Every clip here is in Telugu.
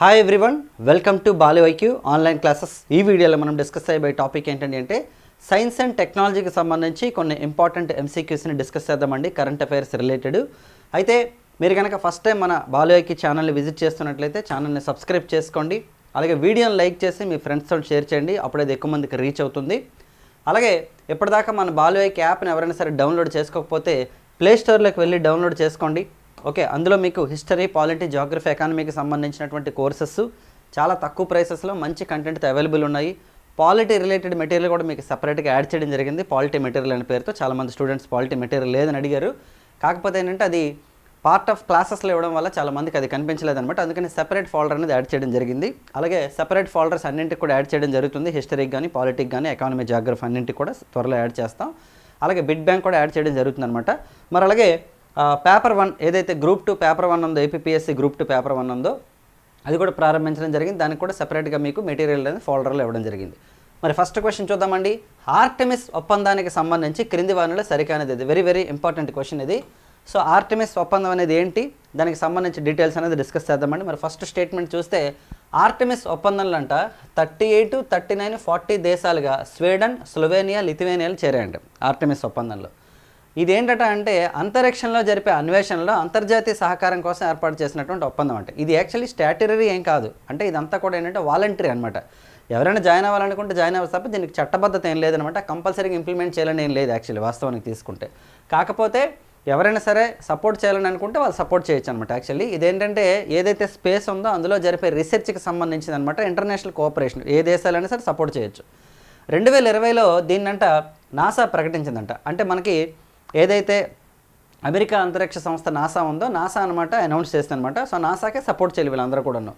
Hi everyone welcome to Balu online classes ఈ వీడియోలో మనం డిస్కస్ అయ్యే టాపిక్ ఏంటంటే అంటే సైన్స్ అండ్ టెక్నాలజీకి సంబంధించి కొన్ని ఇంపార్టెంట్ ఎంసీక్యూస్ని డిస్కస్ చేద్దామండి కరెంట్ అఫైర్స్ రిలేటెడ్ అయితే మీరు కనుక ఫస్ట్ టైం మన బాలు ఛానల్ని విజిట్ చేస్తున్నట్లయితే ఛానల్ని సబ్స్క్రైబ్ చేసుకోండి. అలాగే వీడియోని లైక్ చేసి మీ ఫ్రెండ్స్తో షేర్ చేయండి అప్పుడైతే ఎక్కువ మందికి రీచ్ అవుతుంది. అలాగే ఇప్పటిదాకా మన బాలు యాప్ని ఎవరైనా సరే డౌన్లోడ్ చేసుకోకపోతే ప్లే స్టోర్లోకి వెళ్ళి డౌన్లోడ్ చేసుకోండి. ఓకే అందులో మీకు హిస్టరీ పాలిటీ జాగ్రఫీ ఎకానమీకి సంబంధించినటువంటి కోర్సెస్ చాలా తక్కువ ప్రైసెస్లో మంచి కంటెంట్తో అవైలబుల్ ఉన్నాయి. పాలిటీ రిలేటెడ్ మెటీరియల్ కూడా మీకు సపరేట్గా యాడ్ చేయడం జరిగింది. పాలిటీ మెటీరియల్ అనే పేరుతో చాలామంది స్టూడెంట్స్ పాలిటీ మెటీరియల్ లేదని అడిగారు. కాకపోతే ఏంటంటే అది పార్ట్ ఆఫ్ క్లాసెస్లో ఇవ్వడం వల్ల చాలామందికి అది కనిపించలేదన్నమాట. అందుకని సెపరేట్ ఫోల్డర్ అనేది యాడ్ చేయడం జరిగింది. అలాగే సెపరేట్ ఫోల్డర్స్ అన్నింటికి కూడా యాడ్ చేయడం జరుగుతుంది. హిస్టరీకి కానీ పాలిటిక్ కానీ ఎకానమీ జాగ్రఫీ అన్నింటికి కూడా త్వరలో యాడ్ చేస్తాం. అలాగే బిడ్ బ్యాంక్ కూడా యాడ్ చేయడం జరుగుతుంది అనమాట మరి అలాగే పేపర్ వన్ ఏదైతే గ్రూప్ టూ పేపర్ వన్ ఉందో APSC group two paper one ఉందో అది కూడా ప్రారంభించడం జరిగింది. దానికి కూడా సెపరేట్గా మీకు మెటీరియల్ అనేది ఫోల్డర్లో ఇవ్వడం జరిగింది. మరి ఫస్ట్ క్వశ్చన్ చూద్దామండి. ఆర్టెమిస్ ఒప్పందానికి సంబంధించి క్రింది వానలో సరికానిది ఇది వెరీ వెరీ ఇంపార్టెంట్ క్వశ్చన్ ఇది. సో ఆర్టెమిస్ ఒప్పందం అనేది ఏంటి? దానికి సంబంధించి డీటెయిల్స్ అనేది డిస్కస్ చేద్దామండి. మరి ఫస్ట్ స్టేట్మెంట్ చూస్తే ఆర్టెమిస్ ఒప్పందంలో అంట thirty eight thirty nine forty దేశాలుగా Sweden Slovenia లిథువేనియాలు చేరాయండి ఆర్టెమిస్ ఒప్పందంలో. ఇదేంటట అంటే అంతరిక్షంలో జరిపే అన్వేషణలో అంతర్జాతీయ సహకారం కోసం ఏర్పాటు చేసినటువంటి ఒప్పందం అంటే. ఇది యాక్చువల్లీ స్టాట్యురీ ఏం కాదు. అంటే ఇదంతా కూడా ఏంటంటే వాలంటరీ అనమాట ఎవరైనా జాయిన్ అవ్వాలనుకుంటే జాయిన్ అవ్వాలి తప్ప దీనికి చట్టబద్ధత ఏం లేదనమాట కంపల్సరీగా ఇంప్లిమెంట్ చేయాలని ఏం లేదు యాక్చువల్లీ వాస్తవానికి తీసుకుంటే. కాకపోతే ఎవరైనా సరే సపోర్ట్ చేయాలని అనుకుంటే వాళ్ళు సపోర్ట్ చేయొచ్చు అనమాట యాక్చువల్లీ ఇదేంటంటే ఏదైతే స్పేస్ ఉందో అందులో జరిపే రీసెర్చ్కి సంబంధించింది అనమాట ఇంటర్నేషనల్ కోఆపరేషన్ ఏ దేశాలైనా సరే సపోర్ట్ చేయొచ్చు. రెండు వేల ఇరవైలో దీన్నంట నాసా ప్రకటించిందంట. అంటే మనకి ఏదైతే అమెరికా అంతరిక్ష సంస్థ నాసా ఉందో నాసా అనమాట అనౌన్స్ చేసిందనమాట సో నాసాకే సపోర్ట్ చేయాలి వీళ్ళందరూ కూడాను.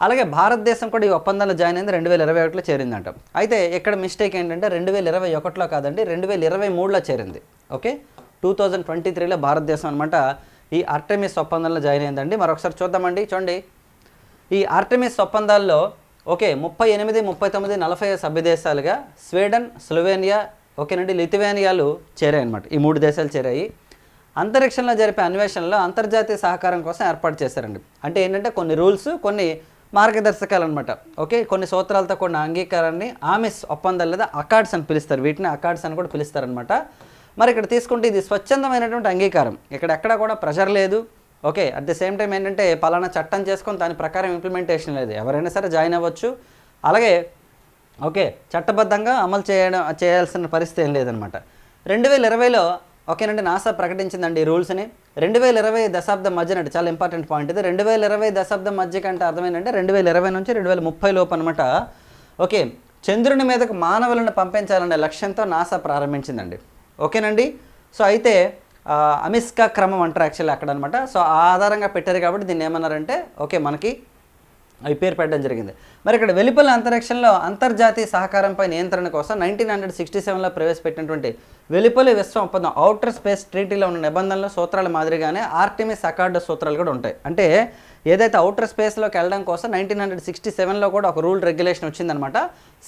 అలాగే భారతదేశం కూడా ఈ ఒప్పందంలో జాయిన్ అయింది రెండు వేల ఇరవై ఒకటిలో చేరిందంట. అయితే ఇక్కడ మిస్టేక్ ఏంటంటే రెండు వేల ఇరవై ఒకటిలో కాదండి రెండు వేల ఇరవై మూడులో చేరింది. ఓకే? టూ థౌజండ్ ట్వంటీ త్రీలో భారతదేశం అనమాట ఈ ఆర్టెమిస్ ఒప్పందంలో జాయిన్ అయిందండి. మరొకసారి చూద్దామండి. చూడండి. ఈ ఆర్టెమిస్ ఒప్పందాల్లో ఓకే ముప్పై ఎనిమిది ముప్పై తొమ్మిది నలభై సభ్యదేశాలుగా స్వీడన్ స్లోవేనియా ఓకేనండి లిథువేనియాలు చేరాయి అనమాట ఈ మూడు దేశాలు చేరాయి. అంతరిక్షంలో జరిపే అన్వేషణలో అంతర్జాతీయ సహకారం కోసం ఏర్పాటు చేశారండి. అంటే ఏంటంటే కొన్ని రూల్స్ కొన్ని మార్గదర్శకాలు అనమాట ఓకే కొన్ని సూత్రాలతో కూడిన అంగీకారాన్ని ఆమెస్ ఒప్పందాలు లేదా అకాడ్స్ అని పిలుస్తారు. వీటిని అకాడ్స్ అని కూడా పిలుస్తారనమాట మరి ఇక్కడ తీసుకుంటే ఇది స్వచ్ఛందమైనటువంటి అంగీకారం. ఇక్కడ ఎక్కడ కూడా ప్రెషర్ లేదు. Okay at the same time ఏంటంటే పలానా చట్టం చేసుకొని దాని ప్రకారం ఇంప్లిమెంటేషన్ లేదు. ఎవరైనా సరే జాయిన్ అవ్వచ్చు. అలాగే ఓకే చట్టబద్ధంగా అమలు చేయడం చేయాల్సిన పరిస్థితి ఏం లేదనమాట రెండు వేల ఇరవైలో ఓకేనండి నాసా ప్రకటించిందండి ఈ రూల్స్ని రెండు వేల ఇరవై దశాబ్దం మధ్యన చాలా ఇంపార్టెంట్ పాయింట్ ఇది. రెండు వేల ఇరవై దశాబ్దం మధ్య కంటే అర్థమైందంటే రెండు వేల ఇరవై నుంచి రెండు వేల ముప్పై లోపు అనమాట ఓకే చంద్రుని మీదకు మానవులను పంపించాలనే లక్ష్యంతో నాసా ప్రారంభించిందండి. ఓకేనండి? సో అయితే అమిస్కా క్రమం అంటారు యాక్చువల్లీ అక్కడ అనమాట సో ఆ ఆధారంగా పెట్టారు కాబట్టి దీన్ని ఏమన్నారంటే ఓకే మనకి అవి పేరు పెట్టడం జరిగింది. మరి ఇక్కడ వెలుపల అంతరిక్షంలో అంతర్జాతీయ సహకారంపై నియంత్రణ కోసం నైన్టీన్ హండ్రెడ్ సిక్స్టీ సెవెన్లో ప్రవేశపెట్టినటువంటి వెలుపలి విశ్వ ఒప్పందం అవుటర్ స్పేస్ ట్రీటీలో ఉన్న నిబంధనలు సూత్రాల మాదిరిగానే ఆర్టిమిస్ అకార్డ్ సూత్రాలు కూడా ఉంటాయి. అంటే ఏదైతే అవుటర్ స్పేస్లోకి వెళ్ళడం కోసం నైన్టీన్ హండ్రెడ్ సిక్స్టీ సెవెన్లో కూడా ఒక రూల్ రెగ్యులేషన్ వచ్చిందనమాట.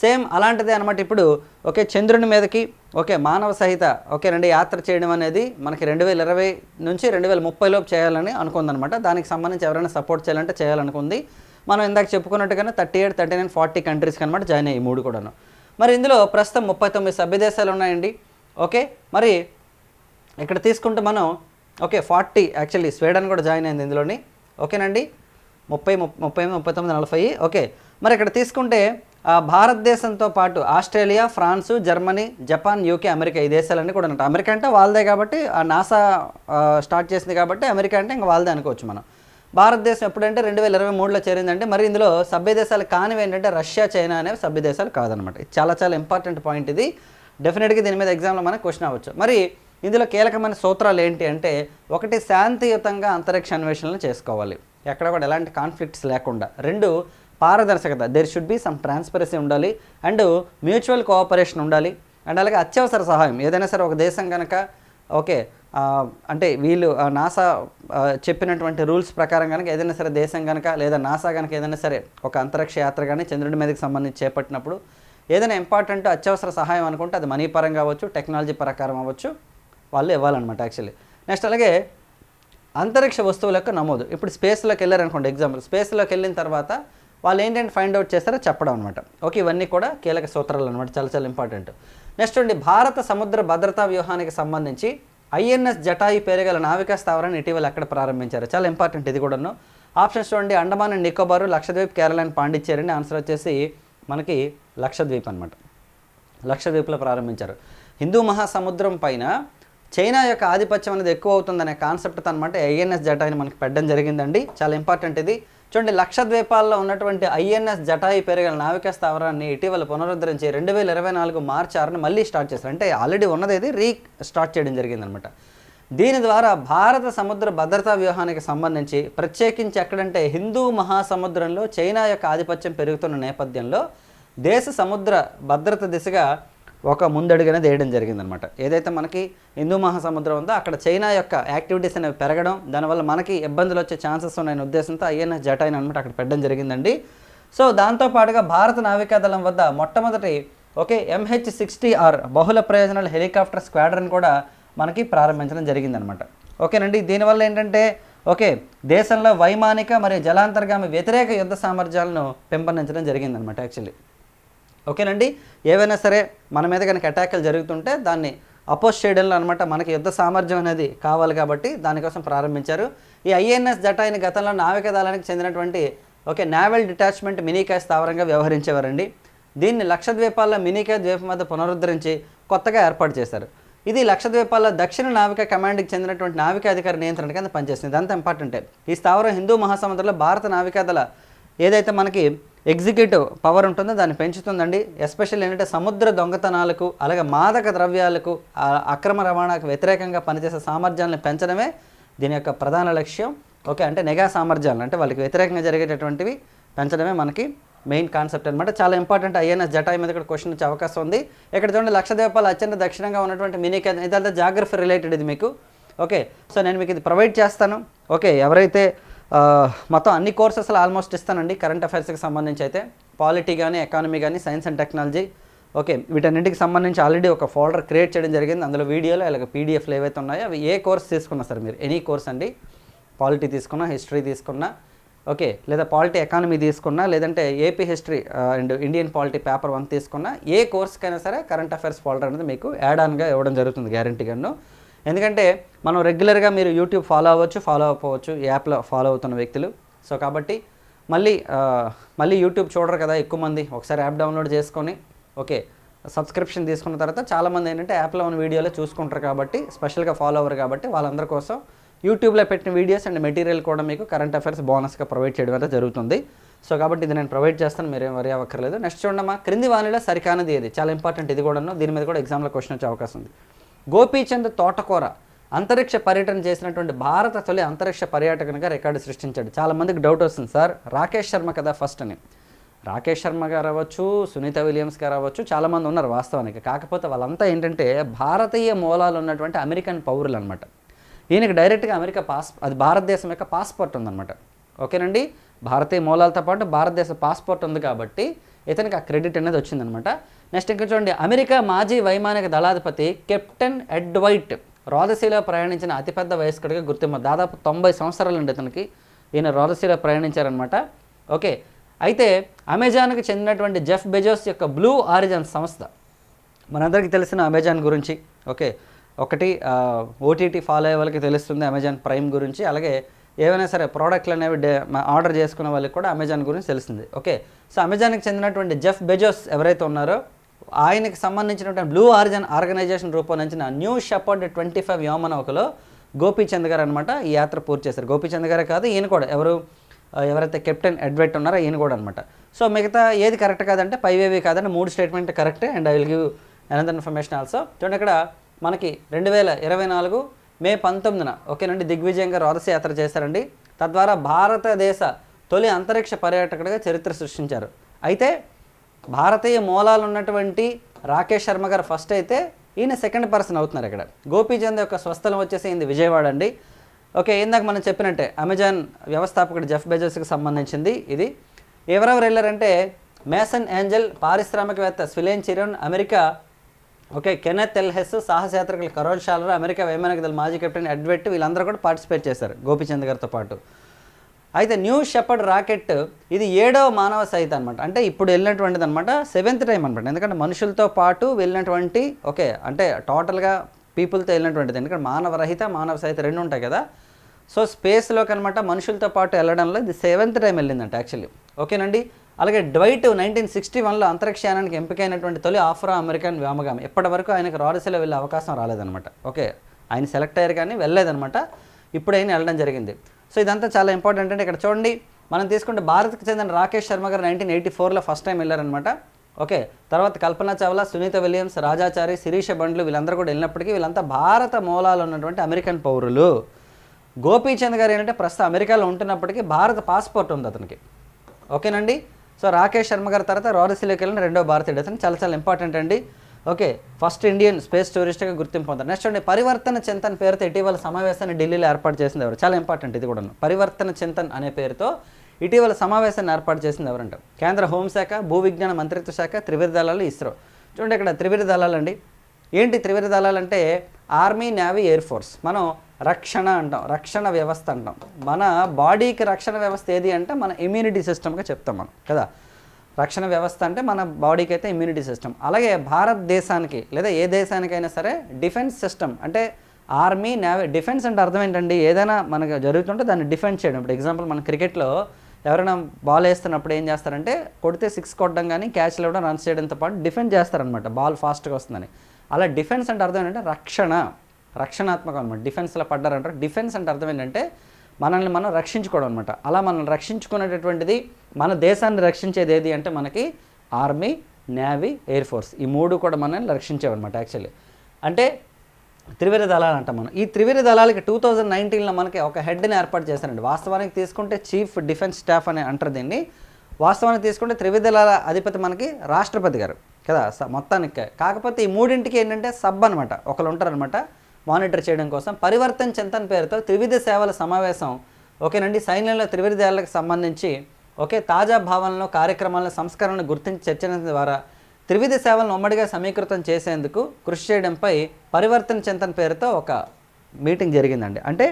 సేమ్ అలాంటిదే అనమాట ఇప్పుడు ఓకే చంద్రుని మీదకి ఓకే మానవ సహిత ఓకే రెండు యాత్ర చేయడం అనేది మనకి రెండు వేల ఇరవై నుంచి రెండు వేల ముప్పైలోపు చేయాలని అనుకుందనమాట. దానికి సంబంధించి ఎవరైనా సపోర్ట్ చేయాలంటే చేయాలనుకుంది. మనం ఇందాక చెప్పుకున్నట్టుగానే thirty eight thirty nine forty కంట్రీస్కి అనమాట జాయిన్ అయ్యి మూడు కూడాను. మరి ఇందులో ప్రస్తుతం ముప్పై తొమ్మిది సభ్య దేశాలు ఉన్నాయండి. ఓకే? మరి ఇక్కడ తీసుకుంటే మనం ఓకే ఫార్టీ యాక్చువల్లీ స్వీడన్ కూడా జాయిన్ అయింది ఇందులోని. ఓకేనండి? ముప్పై ముప్పై ముప్పై తొమ్మిది నలభై. ఓకే. మరి ఇక్కడ తీసుకుంటే ఆ, భారతదేశంతో పాటు Australia France Germany Japan UK America ఈ దేశాలన్నీ కూడా ఉంటాయి అమెరికా అంటే వాళ్ళదే కాబట్టి ఆ నాసా స్టార్ట్ చేసింది కాబట్టి అమెరికా అంటే ఇంకా వాళ్ళదే అనుకోవచ్చు మనం. భారతదేశం ఎప్పుడంటే రెండు వేల ఇరవై మూడులో చేరిందంటే మరి ఇందులో సభ్య దేశాలు కానివి ఏంటంటే రష్యా చైనా అనేవి సభ్య దేశాలు కాదనమాట ఇది చాలా చాలా ఇంపార్టెంట్ పాయింట్ ఇది. డెఫినెట్గా దీని మీద ఎగ్జామ్లో మనకు క్వశ్చన్ అవ్వచ్చు. మరి ఇందులో కీలకమైన సూత్రాలు ఏంటి అంటే ఒకటి శాంతియుతంగా అంతరిక్ష అన్వేషణలు చేసుకోవాలి. ఎక్కడ కూడా ఎలాంటి కాన్ఫ్లిక్ట్స్ లేకుండా. రెండు పారదర్శకత. There should be some transparency ఉండాలి. అండ్ మ్యూచువల్ కోఆపరేషన్ ఉండాలి. అండ్ అలాగే అత్యవసర సహాయం. ఏదైనా సరే ఒక దేశం కనుక ఓకే అంటే వీళ్ళు నాసా చెప్పినటువంటి రూల్స్ ప్రకారం కనుక ఏదైనా సరే దేశం కనుక లేదా నాసా కనుక ఏదైనా సరే ఒక అంతరిక్ష యాత్ర కానీ చంద్రుడి మీదకి సంబంధించి చేపట్టినప్పుడు ఏదైనా ఇంపార్టెంట్ అత్యవసర సహాయం అనుకుంటే అది మనీ పరంగా అవ్వచ్చు టెక్నాలజీ ప్రకారం అవ్వచ్చు వాళ్ళు ఇవ్వాలన్నమాట యాక్చువల్లీ. నెక్స్ట్ అలాగే అంతరిక్ష వస్తువుల యొక్క నమోదు. ఇప్పుడు స్పేస్లోకి వెళ్ళారనుకోండి ఎగ్జాంపుల్ స్పేస్లోకి వెళ్ళిన తర్వాత వాళ్ళు ఏంటంటే ఫైండ్ అవుట్ చేస్తారో చెప్పడం అనమాట ఓకే ఇవన్నీ కూడా కీలక సూత్రాలు అనమాట చాలా చాలా ఇంపార్టెంట్. నెక్స్ట్ అండి భారత సముద్ర భద్రతా వ్యూహానికి సంబంధించి ఐఎన్ఎస్ జటాయి పేరు గల నావికా స్థావరాన్ని ఇటీవల ఎక్కడ ప్రారంభించారు? చాలా ఇంపార్టెంట్ ఇది కూడాను. ఆప్షన్స్ చూడండి. Andaman and Nicobar Lakshadweep Kerala and Pondicherry answer వచ్చేసి మనకి లక్షద్వీప్ అనమాట లక్షద్వీప్లో ప్రారంభించారు. హిందూ మహాసముద్రం పైన చైనా యొక్క ఆధిపత్యం అనేది ఎక్కువ అవుతుందనే కాన్సెప్ట్ అనమాట ఐఎన్ఎస్ జటాయిని మనకి పెట్టడం జరిగిందండి. చాలా ఇంపార్టెంట్ ఇది. చూడండి లక్షద్వీపాల్లో ఉన్నటువంటి ఐఎన్ఎస్ జటాయి పెరగల నావికా స్థావరాన్ని ఇటీవల పునరుద్ధరించి రెండు వేల ఇరవై నాలుగు మార్చి ఆరుని మళ్ళీ స్టార్ట్ చేశారు. అంటే ఆల్రెడీ ఉన్నది ఇది రీ స్టార్ట్ చేయడం జరిగిందనమాట. దీని ద్వారా భారత సముద్ర భద్రతా వ్యూహానికి సంబంధించి ప్రత్యేకించి ఎక్కడంటే హిందూ మహాసముద్రంలో చైనా యొక్క ఆధిపత్యం పెరుగుతున్న నేపథ్యంలో దేశ సముద్ర భద్రత దిశగా ఒక ముందడుగు అనేది వేయడం జరిగిందనమాట. ఏదైతే మనకి హిందూ మహాసముద్రం ఉందో అక్కడ చైనా యొక్క యాక్టివిటీస్ అనేవి పెరగడం దానివల్ల మనకి ఇబ్బందులు వచ్చే ఛాన్సెస్ ఉన్నాయని ఉద్దేశంతో ఐఎన్ఎస్ జటాయిన్ అనమాట అక్కడ పెట్టడం జరిగిందండి. సో దాంతోపాటుగా భారత నావికాదళం వద్ద మొట్టమొదటి ఓకే ఎంహెచ్ సిక్స్టీ ఆర్ బహుళ ప్రయోజనాల హెలికాప్టర్ స్క్వాడ్రన్ కూడా మనకి ప్రారంభించడం జరిగిందనమాట. ఓకేనండి దీనివల్ల ఏంటంటే ఓకే దేశంలో వైమానిక మరియు జలాంతర్గామి వ్యతిరేక యుద్ధ సామర్థ్యాలను పెంపొందించడం జరిగిందనమాట యాక్చువల్లీ. ఓకేనండి? ఏవైనా సరే మన మీద కనుక అటాకులు జరుగుతుంటే దాన్ని అపోజ్ చేయడంలో అనమాట మనకి యుద్ధ సామర్థ్యం అనేది కావాలి కాబట్టి దానికోసం ప్రారంభించారు. ఈ ఐఎన్ఎస్ జటాయిని గతంలో నావిక దళానికి చెందినటువంటి ఓకే నావల్ డిటాచ్మెంట్ మినీకాయ స్థావరంగా వ్యవహరించేవారండి. దీన్ని లక్షద్వీపాల్లో మినీకాయ ద్వీపం వద్ద పునరుద్ధరించి కొత్తగా ఏర్పాటు చేశారు. ఇది లక్షద్వీపాల్లో దక్షిణ నావిక కమాండ్కి చెందినటువంటి నావికాధికారి నియంత్రణ కింద పనిచేస్తుంది. అంత ఇంపార్టెంటే ఈ స్థావరం హిందూ మహాసముద్రంలో భారత నావికాదళ ఏదైతే మనకి ఎగ్జిక్యూటివ్ పవర్ ఉంటుందో దాన్ని పెంచుతుందండి. ఎస్పెషల్ ఏంటంటే సముద్ర దొంగతనాలకు అలాగే మాదక ద్రవ్యాలకు ఆ అక్రమ రవాణాకు వ్యతిరేకంగా పనిచేసే సామర్థ్యాలను పెంచడమే దీని యొక్క ప్రధాన లక్ష్యం. ఓకే అంటే నెగా సామర్థ్యాలు అంటే వాళ్ళకి వ్యతిరేకంగా జరిగేటటువంటివి పెంచడమే మనకి మెయిన్ కాన్సెప్ట్ అనమాట చాలా ఇంపార్టెంట్ ఐఎన్ఎస్ జటాయి మీద కూడా క్వశ్చన్ వచ్చే అవకాశం ఉంది. ఇక్కడ చూడండి లక్షద్వీపాలు అత్యంత దక్షిణంగా ఉన్నటువంటి మినీ కేంద్రం ఇదంతా జాగ్రఫీ రిలేటెడ్ ఇది మీకు. ఓకే సో నేను మీకు ఇది ప్రొవైడ్ చేస్తాను. ఓకే ఎవరైతే మొత్తం అన్ని కోర్సెస్లో ఆల్మోస్ట్ ఇస్తానండి. కరెంట్ అఫైర్స్కి సంబంధించి అయితే. పాలిటీ కానీ ఎకానమీ కానీ సైన్స్ అండ్ టెక్నాలజీ ఓకే వీటన్నిటికి సంబంధించి ఆల్రెడీ ఒక ఫోల్డర్ క్రియేట్ చేయడం జరిగింది. అందులో వీడియోలో ఇలాగ పీడిఎఫ్లు ఏవైతే ఉన్నాయో అవి ఏ కోర్స్ తీసుకున్నా సార్ మీరు ఎనీ కోర్స్ అండి. పాలిటీ తీసుకున్నా హిస్టరీ తీసుకున్నా ఓకే లేదా పాలిటీ ఎకానమీ తీసుకున్నా లేదంటే AP history and Indian polity paper one తీసుకున్నా ఏ కోర్స్కైనా సరే కరెంట్ అఫైర్స్ ఫోల్డర్ అనేది మీకు యాడ్ ఆన్గా ఇవ్వడం జరుగుతుంది గ్యారంటీగాను ఎందుకంటే మనం రెగ్యులర్గా మీరు యూట్యూబ్ ఫాలో అవ్వచ్చు ఫాలో అవ్వచ్చు ఈ యాప్లో ఫాలో అవుతున్న వ్యక్తులు. సో కాబట్టి మళ్ళీ మళ్ళీ యూట్యూబ్ చూడరు కదా ఎక్కువ మంది. ఒకసారి యాప్ డౌన్లోడ్ చేసుకొని ఓకే సబ్స్క్రిప్షన్ తీసుకున్న తర్వాత చాలామంది ఏంటంటే యాప్లో ఉన్న వీడియోలో చూసుకుంటారు కాబట్టి స్పెషల్గా ఫాలో అవ్వరు కాబట్టి వాళ్ళందరి కోసం యూట్యూబ్లో పెట్టిన వీడియోస్ అండ్ మెటీరియల్ కూడా మీకు కరెంట్ అఫైర్స్ బోనస్గా ప్రొవైడ్ చేయడం అయితే జరుగుతుంది. సో కాబట్టి ఇది నేను ప్రొవైడ్ చేస్తాను మీరేం వరి అవ్వక్కర్లేదు. నెక్స్ట్ చూడమ్మా క్రింది వాణిలో సరికానది ఏది? చాలా ఇంపార్టెంట్ ఇది కూడాను. దీని మీద కూడా ఎగ్జామ్లో క్వశ్చన్ వచ్చే అవకాశం ఉంది. గోపీచంద్ తోటకూర అంతరిక్ష పర్యటన చేసినటువంటి భారత తొలి అంతరిక్ష పర్యాటకునిగా రికార్డు సృష్టించాడు. చాలామందికి డౌట్ వస్తుంది సార్. రాకేష్ శర్మ కదా ఫస్ట్ అని. రాకేష్ శర్మ గారు అవ్వచ్చు సునీత విలియమ్స్ గారు అవ్వచ్చు చాలామంది ఉన్నారు వాస్తవానికి. కాకపోతే వాళ్ళంతా ఏంటంటే భారతీయ మూలాలు ఉన్నటువంటి అమెరికన్ పౌరులు అనమాట ఈయనకి డైరెక్ట్గా అమెరికా పాస్ అది భారతదేశం యొక్క పాస్పోర్ట్ ఉందన్నమాట. ఓకేనండి? భారతీయ మూలాలతో పాటు భారతదేశ పాస్పోర్ట్ ఉంది కాబట్టి ఇతనికి ఆ క్రెడిట్ అనేది వచ్చిందనమాట. నెక్స్ట్ ఇంకా చూడండి అమెరికా మాజీ వైమానిక దళాధిపతి కెప్టెన్ ఎడ్వైట్ రోదసీలో ప్రయాణించిన అతిపెద్ద వయస్కుడిగా గుర్తింపు దాదాపు తొంభై సంవత్సరాలు ఉండే ఇతనికి ఈయన రోదసీలో ప్రయాణించారనమాట. ఓకే అయితే అమెజాన్కు చెందినటువంటి జెఫ్ బెజోస్ యొక్క బ్లూ ఆరిజన్ సంస్థ మనందరికీ తెలిసిన అమెజాన్ గురించి ఓకే ఒకటి ఓటీటీ ఫాలో అయ్యే వాళ్ళకి తెలుస్తుంది అమెజాన్ ప్రైమ్ గురించి అలాగే ఏవైనా సరే ప్రోడక్ట్లు అనేవి డే ఆర్డర్ చేసుకునే వాళ్ళకి కూడా అమెజాన్ గురించి తెలిసింది ఓకే సో అమెజాన్కి చెందినటువంటి జెఫ్ బెజోస్ ఎవరైతే ఉన్నారో ఆయనకి సంబంధించినటువంటి బ్లూ ఆరిజన్ ఆర్గనైజేషన్ రూపొందించిన న్యూ షెపర్డ్ ట్వంటీ ఫైవ్ వ్యోమనౌకలో గోపీచంద్ గారు అనమాట ఈ యాత్ర పూర్తి చేశారు. గోపీచంద్ గారే కాదు ఈయన కూడా ఎవరు ఎవరైతే కెప్టెన్ ఎడ్వెట్ ఉన్నారో ఈయన కూడా అనమాట సో మిగతా ఏది కరెక్ట్ కాదంటే పైవేవి కాదంటే మూడు స్టేట్మెంట్ కరెక్టే and I will give another information also చూడండి ఇక్కడ మనకి రెండు వేల ఇరవై నాలుగు మే పంతొమ్మిదిన ఓకేనండి దిగ్విజయంగా రథయాత్ర యాత్ర చేశారండి. తద్వారా భారతదేశ తొలి అంతరిక్ష పర్యాటకుడిగా చరిత్ర సృష్టించారు. అయితే భారతీయ మూలాలు ఉన్నటువంటి రాకేష్ శర్మ గారు ఫస్ట్ అయితే ఈయన సెకండ్ పర్సన్ అవుతున్నారు ఇక్కడ. గోపీచంద్ యొక్క స్వస్థలం వచ్చేసి ఇది విజయవాడ అండి. ఓకే ఇందాక మనం చెప్పినట్టే అమెజాన్ వ్యవస్థాపకుడు జెఫ్ బెజోస్కి సంబంధించింది ఇది. ఎవరెవరు వెళ్ళారంటే మేసన్ ఏంజల్ పారిశ్రామికవేత్త Sylvain Chiron America okay Kenneth ఎల్హెస్ సాహసయాత్రికులు కరోల్ షాలర్ అమెరికా వైమానిక దళ మాజీ కెప్టెన్ ఎడ్వెట్ వీళ్ళందరూ కూడా పార్టిసిపేట్ చేశారు గోపిచంద్ గారితో పాటు. అయితే న్యూ షెపర్డ్ రాకెట్ ఇది ఏడవ మానవ సహిత అనమాట అంటే ఇప్పుడు వెళ్ళినటువంటిది అనమాట సెవెంత్ టైం అనమాట ఎందుకంటే మనుషులతో పాటు వెళ్ళినటువంటి ఓకే అంటే టోటల్గా పీపుల్తో వెళ్ళినటువంటిది. ఎందుకంటే మానవరహిత మానవ సహిత రెండు ఉంటాయి కదా. సో స్పేస్లోకి అనమాట మనుషులతో పాటు వెళ్ళడంలో ఇది సెవెంత్ టైం వెళ్ళిందంట యాక్చువల్లీ. ఓకేనండి? అలాగే డ్వైట్ నైన్టీన్ సిక్స్టీ వన్లో అంతరిక్షయానానికి ఎంపికైనటువంటి తొలి ఆఫ్రో అమెరికన్ వ్యోమగామి. ఇప్పటి వరకు ఆయనకు రారసీలో వెళ్ళే అవకాశం రాలేదనమాట ఓకే ఆయన సెలెక్ట్ అయ్యారు కానీ వెళ్ళలేదనమాట ఇప్పుడు ఆయన వెళ్ళడం జరిగింది. సో ఇదంతా చాలా ఇంపార్టెంట్ అంటే ఇక్కడ చూడండి మనం తీసుకుంటే భారత్కి చెందిన రాకేష్ శర్మ గారు నైన్టీన్ ఎయిటీ ఫోర్లో ఫస్ట్ టైం వెళ్ళారనమాట ఓకే తర్వాత కల్పన చావ్లా సునీత విలియమ్స్ రాజాచారి శిరీష బండ్లు వీళ్ళందరూ కూడా వెళ్ళినప్పటికీ వీళ్ళంతా భారత మూలాలు ఉన్నటువంటి అమెరికన్ పౌరులు. గోపీచంద్ గారు ఏంటంటే ప్రస్తుతం అమెరికాలో ఉంటున్నప్పటికీ భారత పాస్పోర్ట్ ఉంది అతనికి. ఓకేనండి? సో రాకేష్ శర్మ గారి తర్వాత రారసీలోకి వెళ్ళిన రెండో భారతీయుడు. అతను చాలా చాలా ఇంపార్టెంట్ అండి. ఓకే ఫస్ట్ ఇండియన్ స్పేస్ టూరిస్ట్గా గుర్తింపు పొందారు. నెక్స్ట్ అండి పరివర్తన చింతన్ పేరుతో ఇటీవల సమావేశాన్ని ఢిల్లీలో ఏర్పాటు చేసింది ఎవరు? చాలా ఇంపార్టెంట్ ఇది కూడా పరివర్తన చింతన్ అనే పేరుతో ఇటీవల సమావేశాన్ని ఏర్పాటు చేసింది ఎవరంట? కేంద్ర హోంశాఖ భూ విజ్ఞాన మంత్రిత్వ శాఖ త్రివిధ దళాలు ఇస్రో. చూడండి ఇక్కడ త్రివిధ దళాలు అండి ఏంటి త్రివిధ దళాలు అంటే ఆర్మీ నేవీ ఎయిర్ ఫోర్స్ మనం రక్షణ అంటాం రక్షణ వ్యవస్థ అంటాం. మన బాడీకి రక్షణ వ్యవస్థ ఏది అంటే మన ఇమ్యూనిటీ సిస్టమ్గా చెప్తాం మనం కదా? రక్షణ వ్యవస్థ అంటే మన బాడీకి అయితే ఇమ్యూనిటీ సిస్టమ్ అలాగే భారతదేశానికి లేదా ఏ దేశానికైనా సరే డిఫెన్స్ సిస్టమ్ అంటే ఆర్మీ నేవీ డిఫెన్స్ అంటే అర్థం ఏంటండి? ఏదైనా మనకు జరుగుతుంటే దాన్ని డిఫెండ్ చేయడం. ఇప్పుడు ఎగ్జాంపుల్ మన క్రికెట్లో ఎవరైనా బాల్ వేస్తున్నప్పుడు ఏం చేస్తారంటే కొడితే సిక్స్ కొట్టడం కానీ క్యాచ్లు ఇవ్వడం రన్స్ చేయడంతో పాటు డిఫెండ్ చేస్తారనమాట బాల్ ఫాస్ట్గా వస్తుందని. అలా డిఫెన్స్ అంటే అర్థం ఏంటంటే రక్షణ. రక్షణాత్మకం అనమాట డిఫెన్స్లో పడ్డారంటారు. డిఫెన్స్ అంటే అర్థం ఏంటంటే మనల్ని మనం రక్షించుకోవడం అనమాట అలా మనల్ని రక్షించుకునేటటువంటిది మన దేశాన్ని రక్షించేది ఏది అంటే మనకి ఆర్మీ నేవీ ఎయిర్ ఫోర్స్ ఈ మూడు కూడా మనల్ని రక్షించేవన్నమాట యాక్చువల్లీ అంటే త్రివిధ దళాలు అంటాం మనం. ఈ త్రివిధ దళాలకి టూ థౌజండ్ నైన్టీన్లో మనకి ఒక హెడ్ని ఏర్పాటు చేశారండి. వాస్తవానికి తీసుకుంటే చీఫ్ డిఫెన్స్ స్టాఫ్ అని అంటారు దీన్ని. వాస్తవానికి తీసుకుంటే త్రివిధ దళాల అధిపతి మనకి రాష్ట్రపతి గారు కదా? స- మొత్తానికి. కాకపోతే ఈ మూడింటికి ఏంటంటే సబ్ అనమాట ఒకరు ఉంటారనమాట మానిటర్ చేయడం కోసం పరివర్తన్ చింతన్ పేరుతో త్రివిధ సేవల సమావేశం. ఓకేనండి? సైన్యంలో త్రివిధాలకు సంబంధించి ఒకే తాజా భావనలో కార్యక్రమాల సంస్కరణను గుర్తించి చర్చించడం ద్వారా త్రివిధ సేవలను ఉమ్మడిగా సమీకృతం చేసేందుకు కృషి చేయడంపై పరివర్తన చింతన్ పేరుతో ఒక మీటింగ్ జరిగిందండి. అంటే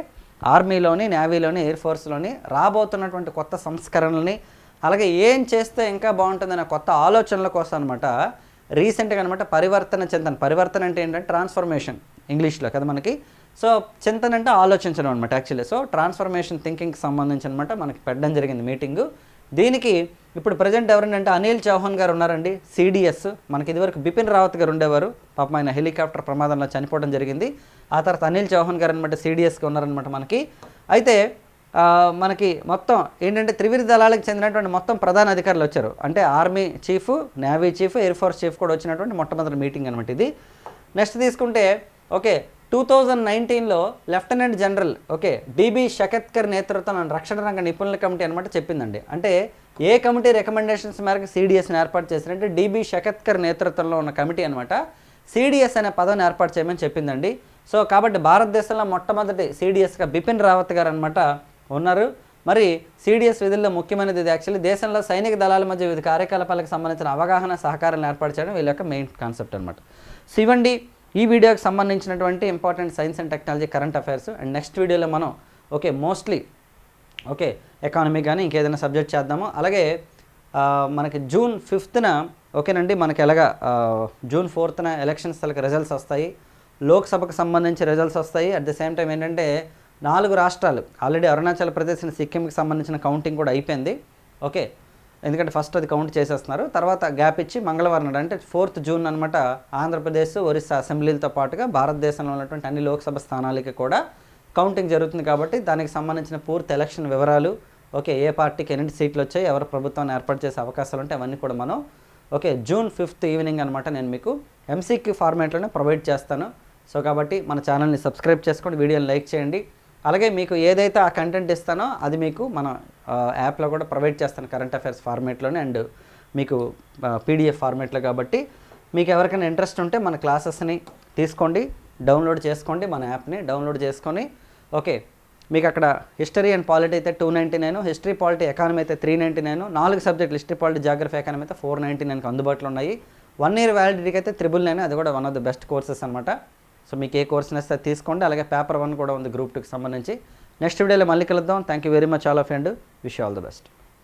ఆర్మీలోని నేవీలోని ఎయిర్ ఫోర్స్లోని రాబోతున్నటువంటి కొత్త సంస్కరణలని అలాగే ఏం చేస్తే ఇంకా బాగుంటుందనే కొత్త ఆలోచనల కోసం అనమాట రీసెంట్గా అనమాట పరివర్తన చింతన. పరివర్తన అంటే ఏంటంటే ట్రాన్స్ఫర్మేషన్. ఇంగ్లీష్లో కదా మనకి. సో చింతన అంటే ఆలోచించడం అనమాట యాక్చువల్లీ సో ట్రాన్స్ఫర్మేషన్ థింకింగ్కి సంబంధించి అనమాట మనకి పెట్టడం జరిగింది మీటింగు దీనికి ఇప్పుడు ప్రజెంట్ ఎవరంటే అనిల్ చౌహాన్ గారు ఉన్నారండి సిడిఎస్ మనకి ఇదివరకు బిపిన్ రావత్ గారు ఉండేవారు. పాపం ఆయన హెలికాప్టర్ ప్రమాదంలో చనిపోవడం జరిగింది. ఆ తర్వాత అనిల్ చౌహాన్ గారు అనమాట సిడిఎస్గా ఉన్నారనమాట మనకి. అయితే మనకి మొత్తం ఏంటంటే త్రివిధ దళాలకు చెందినటువంటి మొత్తం ప్రధాన అధికారులు వచ్చారు. అంటే army chief navy chief air force chief కూడా వచ్చినటువంటి మొట్టమొదటి మీటింగ్ అనమాట ఇది. నెక్స్ట్ తీసుకుంటే ఓకే టూ థౌజండ్ నైన్టీన్లో lieutenant general okay DB Shekatkar నేతృత్వం రక్షణ రంగ నిపుణుల కమిటీ అనమాట చెప్పిందండి. అంటే ఏ కమిటీ రికమెండేషన్స్ మేరకు సిడిఎస్ని ఏర్పాటు చేశారంటే డిబి షకత్కర్ నేతృత్వంలో ఉన్న కమిటీ అనమాట సిడిఎస్ అనే పదవిని ఏర్పాటు చేయమని చెప్పిందండి. సో కాబట్టి భారతదేశంలో మొట్టమొదటి సిడిఎస్గా బిపిన్ రావత్ గారు అనమాట ఉన్నారు. మరి సిడిఎస్ విధుల్లో ముఖ్యమైనది ఇది యాక్చువల్లీ దేశంలో సైనిక దళాల మధ్య వివిధ కార్యకలాపాలకు సంబంధించిన అవగాహన సహకారాలను ఏర్పాటు చేయడం వీళ్ళ యొక్క మెయిన్ కాన్సెప్ట్ అనమాట సో ఇవ్వండి ఈ వీడియోకి సంబంధించినటువంటి important science and technology current affairs and next వీడియోలో మనం ఓకే మోస్ట్లీ ఓకే ఎకానమీ కానీ ఇంకేదైనా సబ్జెక్ట్ చేద్దాము. అలాగే మనకి జూన్ ఫిఫ్త్న ఓకేనండి మనకి ఎలాగా జూన్ ఫోర్త్న ఎలక్షన్స్ తలకి రిజల్ట్స్ వస్తాయి. లోక్సభకు సంబంధించి రిజల్ట్స్ వస్తాయి. అట్ ద సేమ్ టైం ఏంటంటే నాలుగు రాష్ట్రాలు ఆల్రెడీ అరుణాచల్ ప్రదేశ్ సిక్కింకి సంబంధించిన కౌంటింగ్ కూడా అయిపోయింది. ఓకే ఎందుకంటే ఫస్ట్ అది కౌంట్ చేసేస్తున్నారు. తర్వాత గ్యాప్ ఇచ్చి మంగళవారం నాడు అంటే ఫోర్త్ జూన్ అనమాట ఆంధ్రప్రదేశ్ ఒరిస్సా అసెంబ్లీలతో పాటుగా భారతదేశంలో ఉన్నటువంటి అన్ని లోక్సభ స్థానాలకి కూడా కౌంటింగ్ జరుగుతుంది కాబట్టి దానికి సంబంధించిన పూర్తి ఎలక్షన్ వివరాలు ఓకే ఏ పార్టీకి ఎన్ని సీట్లు వచ్చాయి ఎవరు ప్రభుత్వాన్ని ఏర్పాటు చేసే అవకాశాలు ఉంటాయి అవన్నీ కూడా మనం ఓకే జూన్ ఫిఫ్త్ ఈవినింగ్ అనమాట నేను మీకు ఎంసీక్యూ ఫార్మాట్లోనే ప్రొవైడ్ చేస్తాను. సో కాబట్టి మన ఛానల్ని సబ్స్క్రైబ్ చేసుకోండి వీడియోని లైక్ చేయండి. అలాగే మీకు ఏదైతే ఆ కంటెంట్ ఇస్తానో అది మీకు మన యాప్లో కూడా ప్రొవైడ్ చేస్తాను కరెంట్ అఫైర్స్ ఫార్మేట్లోనే అండ్ మీకు పీడిఎఫ్ ఫార్మేట్లో కాబట్టి మీకు ఎవరికైనా ఇంట్రెస్ట్ ఉంటే మన క్లాసెస్ని తీసుకోండి డౌన్లోడ్ చేసుకోండి మన యాప్ని డౌన్లోడ్ చేసుకొని ఓకే. మీకు అక్కడ హిస్టరీ అండ్ పాలిటీ అయితే two ninety nine history polity economy అయితే త్రీ నైంటీ నైన్ నాలుగు సబ్జెక్టులు హిస్టరీ పాలిటీ జాగ్రఫీ ఎకానమీ అయితే ఫోర్ నైంటీ నైన్కి అందుబాటులో ఉన్నాయి. వన్ ఇయర్ వ్యాలిడిటీకి అయితే త్రిబుల్ నైన్ అది కూడా one of the best courses అనమాట సో మీకు ఏ కోర్స్ నేస్తే తీసుకోండి. అలాగే పేపర్ వన్ కూడా ఉంది గ్రూప్ టూకి సంబంధించి. నెక్స్ట్ వీడియోలో మళ్ళీ కలుద్దాం. Thank you very much all of and wish all the best